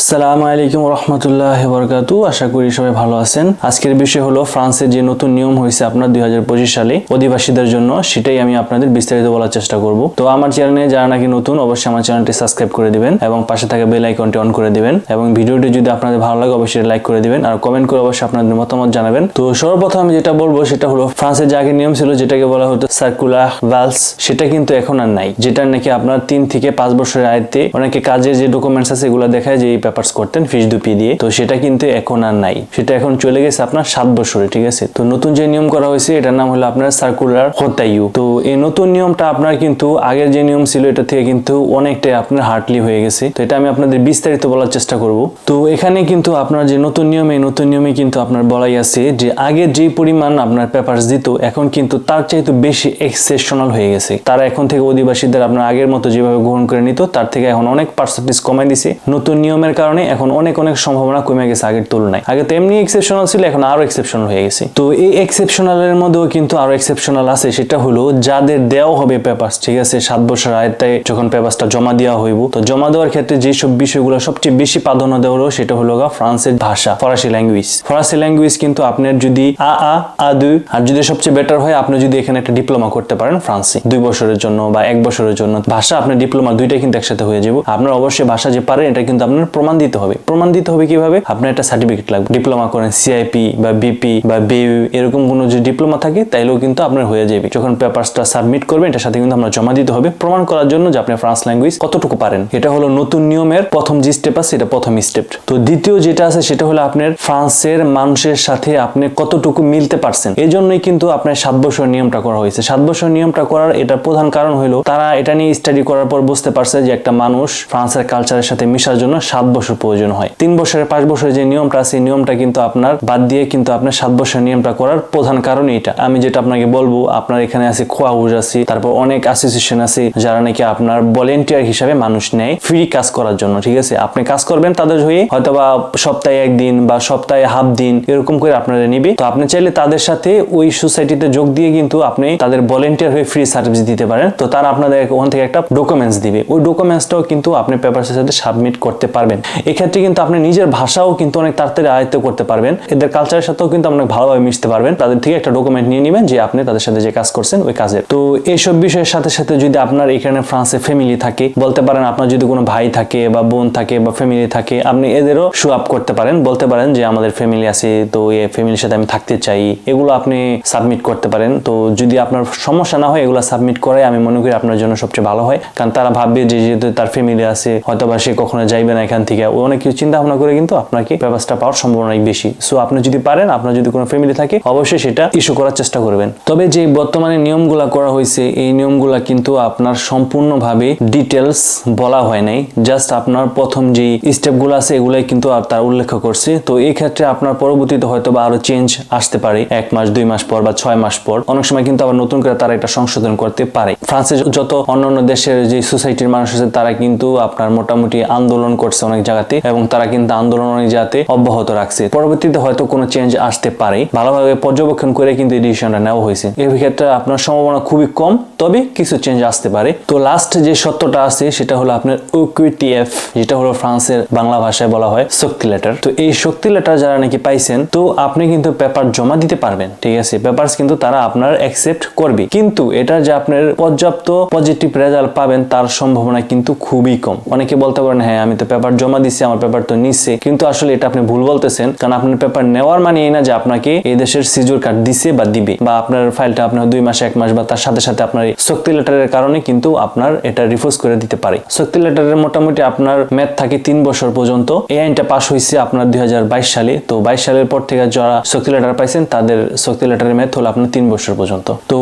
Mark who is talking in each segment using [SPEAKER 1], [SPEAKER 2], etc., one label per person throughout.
[SPEAKER 1] আসসালামু আলাইকুম রহমতুল্লাহ বরকাতু। আশা করি সবাই ভালো আছেন। আজকের বিষয় হলো ফ্রান্সে যে নতুন নিয়ম হয়েছে আপনার দুই সালে, অধিবাসীদের জন্য, সেটাই আমি আপনাদের বিস্তারিত বলার চেষ্টা করব। তো আমার চ্যানেলে যারা নাকি নতুন, অবশ্যই আমার চ্যানেলটি সাবস্ক্রাইব করে দিবেন এবং পাশে থাকা বেল আইকনটি অন করে দিবেন এবং ভিডিওটি যদি আপনাদের ভালো লাগে, অবশ্যই লাইক করে দিবেন। আর কমেন্ট করে অবশ্যই আপনাদের মতামত জানাবেন। তো সর্বপ্রথম আমি যেটা বলব, সেটা হলো ফ্রান্সের যে আগে নিয়ম ছিল, যেটাকে বলা হতো সার্কুলার ভালস সেটা কিন্তু এখন আর নাই। যেটা নাকি আপনার তিন থেকে পাঁচ বছরের আয়তে অনেকে কাজের যে ডকুমেন্টস আছে, এগুলো দেখায় যে এই পেপারস করতেন ফিস দুপি দিয়ে। তো সেটা কিন্তু এখন আর নাই। সেটা এখন চলে গেছে আপনার সাত বছরে, ঠিক আছে? তো নতুন যে নিয়ম করা হয়েছে, এটার নাম হলো আপনার সার্কুলার হতাইউ তো এই নতুন নিয়মটা আপনার কিন্তু আগের যে নিয়ম ছিল, এটা থেকে কিন্তু অনেকটাই আপনার হার্টলি হয়ে গেছে। তো এটা আমি আপনাদের বিস্তারিত বলার চেষ্টা করব। তো এখানে কিন্তু আপনার যে নতুন নিয়ম, এই নতুন নিয়মে কিন্তু আপনার বলাই আছে যে, আগে যে পরিমাণ আপনার পেপারস দিত, এখন কিন্তু তার চাইতে বেশি এক্সেপশনাল হয়ে গেছে। তারা এখন থেকে অধিবাসীদের আপনার আগের মতো যেভাবে গ্রহণ করে নিত, তার থেকে এখন অনেক পার্সেন্টেজ কমাই দিছে। নতুন নিয়মের কারণে এখন অনেক অনেক সম্ভাবনা কমে গেছে আগের তুলনায়। আগে তো এমনি এক্সেপশনাল ছিল, এখন আরও এক্সেপশনাল হয়ে গেছে। তো এই এক্সেপশনালের মধ্যেও কিন্তু আরও এক্সেপশনাল আছে, সেটা হলো যাদের দেওয়া হবে পেপার ঠিক আছে? সাত বছর আয়ত্তায় যখন পেপারসটা জমা দেওয়া হইব, তো জমা দেওয়ার ক্ষেত্রে যেসব বিষয়গুলো সবচেয়ে বেশি প্রাধান্য দেওয়া হলো, সেটা হলো ফ্রান্সের ভাষা, ফরাসি ল্যাঙ্গুয়েজ ফরাসি ল্যাঙ্গুয়েজ কিন্তু আপনার যদি আ আ আ দুই আর যদি সবচেয়ে বেটার হয়, আপনি যদি এখানে একটা ডিপ্লোমা করতে পারেন ফ্রান্সে। দুই বছরের জন্য বা এক বছরের জন্য, ভাষা, আপনার ডিপ্লোমা দুইটা কিন্তু একসাথে হয়ে যাবে। আপনার অবশ্যই ভাষা যে পারেন, এটা কিন্তু আপনার প্রমাণ দিতে হবে। প্রমাণ দিতে হবে কীভাবে? আপনার একটা সার্টিফিকেট লাগবে। ডিপ্লোমা করেন সিআইপি বা বিপি বা বিইউ এরকম কোনো যে ডিপ্লোমা থাকে, তাইলেও কিন্তু আপনার হয়ে যাবে। যখন পেপারসটা সাবমিট করবেন, এটার সাথে কিন্তু আপনার জমা দিতে হবে। প্রমাণ করার জন্য যে আপনি ফ্রান্স ল্যাঙ্গুয়েজ কতটুকু পারেন। এটা হলো নতুন নিয়মের প্রথম যে স্টেপ আছে, এটা প্রথম স্টেপ তো দ্বিতীয় যেটা আছে, সেটা হলো আপনার ফ্রান্সের মানুষের সাথে আপনি কতটুকু মিলতে পারছেন। এই জন্যই কিন্তু আপনার সাত বছর নিয়মটা করা হয়েছে। সাত বছর নিয়মটা করার এটা প্রধান কারণ হলো, তারা এটা নিয়ে স্টাডি করার পর বুঝতে পারছে যে একটা মানুষ ফ্রান্সের কালচারের সাথে মিশার জন্য সাত বছর প্রয়োজন হয়। তিন বছরের পাঁচ বছরের যে নিয়মটা আছে নিয়মটা কিন্তু আপনার বাদ দিয়ে কিন্তু আপনার সাত বছরের নিয়মটা করার প্রধান কারণ এটা আমি যেটা আপনাকে বলব, আপনার এখানে আছে খোয়াউজ আছে, তারপর অনেক অ্যাসোসিয়েশন আছে যারা নাকি আপনার ভলেন্টিয়ার হিসাবে মানুষ নেয় ফ্রি কাজ করার জন্য, ঠিক আছে? আপনি কাজ করবেন তাদের হয়ে হয়তো বা সপ্তাহে একদিন বা সপ্তাহে হাফ দিন এরকম করে আপনারা নিবে। তো আপনি চাইলে তাদের সাথে ওই সোসাইটিতে যোগ দিয়ে কিন্তু আপনি তাদের ভলেন্টিয়ার হয়ে ফ্রি সার্ভিস দিতে পারেন। তো তারা আপনাদের ওখান থেকে একটা ডকুমেন্টস দিবে। ওই ডকুমেন্টসটাও কিন্তু আপনি পেপারসের সাথে সাবমিট করতে পারবেন। এক্ষেত্রে কিন্তু আপনি নিজের ভাষাও কিন্তু অনেক তাড়াতাড়ি আয়ত্ত করতে পারবেন। এদের কালচারের সাথেও কিন্তু অনেক ভালোভাবে মিশতে পারবেন। তাদের থেকে একটা ডকুমেন্ট নিয়ে নেবেন যে আপনি তাদের সাথে যে কাজ করছেন ওই কাজের। তো এইসব বিষয়ের সাথে সাথে যদি আপনার এখানে ফ্রান্সে ফ্যামিলি থাকে, বলতে পারেন আপনার যদি কোনো ভাই থাকে বা বোন থাকে বা ফ্যামিলি থাকে, আপনি এদেরও শো আপ করতে পারেন। বলতে পারেন যে আমাদের ফ্যামিলি আছে, তো এই ফ্যামিলির সাথে আমি থাকতে চাই। এগুলো আপনি সাবমিট করতে পারেন। তো যদি আপনার সমস্যা না হয়, এগুলো সাবমিট করে আমি মনে করি আপনার জন্য সবচেয়ে ভালো হয়। কারণ তারা ভাববে যে যেহেতু তার ফ্যামিলি আছে হয়তো বা সে কখনো যাইবে না এখান থেকে ও অনেক কিছু চিন্তা ভাবনা করে কিন্তু আপনাকে ব্যবস্থা পাওয়ার সম্ভাবনা বেশি। সো আপনি যদি পারেন, আপনার যদি কোনো ফ্যামিলি থাকে, অবশ্যই সেটা ইস্যু করার চেষ্টা করবেন। তবে যে বর্তমানে নিয়মগুলা করা হয়েছে, এই নিয়মগুলা কিন্তু আপনার সম্পূর্ণভাবে ডিটেলস বলা হয় নাই। জাস্ট আপনার প্রথম যে স্টেপগুলো আছে, এগুলাই কিন্তু তার উল্লেখ করছে। তো এই ক্ষেত্রে আপনার পরবর্তীতে হয়তো বা আরও চেঞ্জ আসতে পারে, এক মাস, দুই মাস পর বা ছয় মাস পর। অনেক সময় কিন্তু আবার নতুন করে তারা একটা সংশোধন করতে পারে। ফ্রান্সের যত অন্যান্য দেশের যে সোসাইটির মানুষ আছে, তারা কিন্তু আপনার মোটামুটি আন্দোলন করছে অনেক জায়গাতে এবং তারা কিন্তু আন্দোলন অনেক জায়গাতে অব্যাহত রাখছে। পরবর্তীতে হয়তো কোনো চেঞ্জ আসতে পারে। ভালোভাবে পর্যবেক্ষণ করে কিন্তু এই ডিসিশনটা নেওয়া হয়েছে। এই ক্ষেত্রে আপনার সম্ভাবনা খুবই কম, তবে কিছু চেঞ্জ আসতে পারে। তো লাস্ট যে সত্যটা আছে, সেটা হলো আপনার ওকিউটিএফ যেটা হলো ফ্রান্সের বাংলা ভাষায় বলা হয় শক্তি লেটার তো এই শক্তি লেটার যারা নাকি পাইছেন, তো আপনি কিন্তু পেপার জমা দিতে পারবেন, ঠিক আছে? পেপারস কিন্তু তারা আপনার অ্যাকসেপ্ট করবে। কিন্তু এটা যে আপনার পর্যাপ্ত পজিটিভ রেজাল্ট পাবেন, তার সম্ভাবনা কিন্তু খুবই কম। অনেকে বলতে পারেন হ্যাঁ আমি তো পেপার জমা দিচ্ছি আমার পেপার তো নিচ্ছে কিন্তু আসলে এটা আপনি ভুল বলতেছেন, কারণ আপনার পেপার নেওয়ার মানে এই না যে আপনাকে এই দেশের সিজুর কার্ড দিছে বা দিবে, বা আপনার ফাইলটা আপনার দুই মাস, এক মাস, বা তার সাথে সাথে আপনার শক্তি লেটারের কারণে কিন্তু আপনার এটা রিফিউজ করে দিতে পারে। শক্তি লেটারের মোটামুটি আপনার ম্যাথ থাকে তিন বছর পর্যন্ত। এই আইনটা পাস হয়েছে আপনার দুই সালে। তো বাইশ সালের পর থেকে যারা শক্তি লেটার পাইছেন, তাদের শক্তি লেটারের ম্যাথ হলো আপনার তিন বছর পর্যন্ত। তো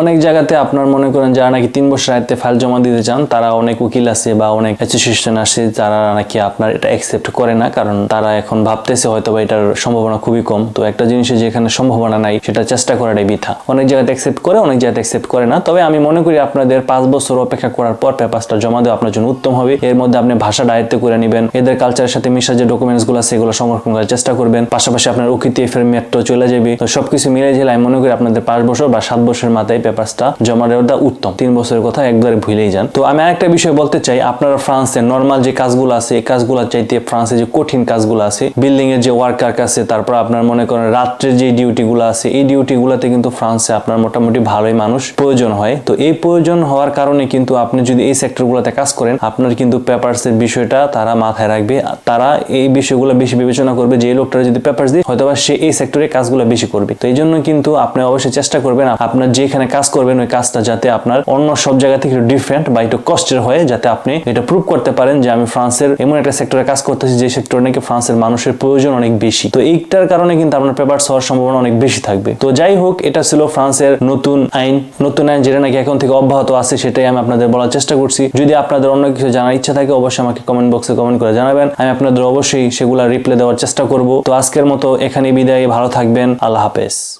[SPEAKER 1] অনেক জায়গাতে আপনার মনে করেন যারা নাকি তিন বছর আয়ত্তে ফাইল জমা দিতে চান, তারা অনেক উকিল আছে বা অনেক অ্যাসোসিয়েশন আছে, যারা নাকি আপনার এটা অ্যাকসেপ্ট করে না, কারণ তারা এখন ভাবতেছে হয়তো বা এটার সম্ভাবনা খুবই কম। তো একটা জিনিসের যেখানে সম্ভাবনা নাই, সেটা চেষ্টা করাটাই বৃথা। অনেক জায়গাতে অ্যাকসেপ্ট করে, অনেক জায়গাতে অ্যাকসেপ্ট করে না। তবে আমি মনে করি আপনাদের পাঁচ বছর অপেক্ষা করার পর পেপারসটা জমা দেওয়া আপনার জন্য উত্তম হবে। এর মধ্যে আপনি ভাষা দায়িত্ব করে নেবেন, এদের কালচারের সাথে মিশা যে ডকুমেন্টসগুলো আছে, এগুলো সংরক্ষণ করার চেষ্টা করবেন। পাশাপাশি আপনার উকিতি এফ এর মেট্রো চলে যাবে। তো সবকিছু মিলে ঝেলে আমি মনে করি আপনাদের পাঁচ বছর বা সাত বছরের মাথায় পেপারসটা জমা দেওয়াটা উত্তম। তিন বছরের কথা একবারে ভুলেই যান। তো আমি আরেকটা বিষয় বলতে চাই, আপনারা ফ্রান্সের নর্মাল যে কাজগুলো আছে এই কাজগুলো চাইতে ফ্রান্সে যে কঠিন কাজগুলো আছে বিল্ডিং এর যে ওয়ার্কার আছে, তারপর আপনার মনে করেন রাত্রের যে ডিউটি গুলো আছে, এই ডিউটি গুলাতে কিন্তু ফ্রান্সে আপনার মোটামুটি ভালোই মানুষ প্রয়োজন হয়। তো এই প্রয়োজন হওয়ার কারণে কিন্তু আপনি যদি এই সেক্টর গুলোতে কাজ করেন, আপনার কিন্তু পেপারস এর বিষয়টা তারা মাথায় রাখবে। তারা এই বিষয়গুলো বেশি বিবেচনা করবে যে লোকটা যদি পেপারস দিয়ে হয়তো সে এই সেক্টরে কাজগুলো বেশি করবে। তো এই জন্য কিন্তু আপনি অবশ্যই চেষ্টা করবেন আপনার যেখানে কাজ করবেন, ওই কাজটা যাতে আপনার অন্য সব জায়গা থেকে ডিফারেন্ট বা একটু কষ্টের হয়, যাতে আপনি এটা প্রুভ করতে পারেন যে, আমি ফ্রান্সের এমন একটা সেক্টরে কাজ করতেছি, যে সেক্টরে নাকি ফ্রান্সের মানুষের প্রয়োজন অনেক বেশি। তো এইটার কারণে কিন্তু আপনার পেপার হওয়ার সম্ভাবনা অনেক বেশি থাকবে। তো যাই হোক, এটা ছিল ফ্রান্সের নতুন আইন নতুন আইন যেটা নাকি এখন থেকে অব্যাহত আছে, সেটাই আমি আপনাদের বলার চেষ্টা করছি। যদি আপনাদের অন্য কিছু জানার ইচ্ছা থাকে, অবশ্যই আমাকে কমেন্ট বক্সে কমেন্ট করে জানাবেন। আমি আপনাদের অবশ্যই সেগুলা রিপ্লাই দেওয়ার চেষ্টা করব। তো আজকের মতো এখানে বিদায়, ভালো থাকবেন, আল্লাহ হাফেজ।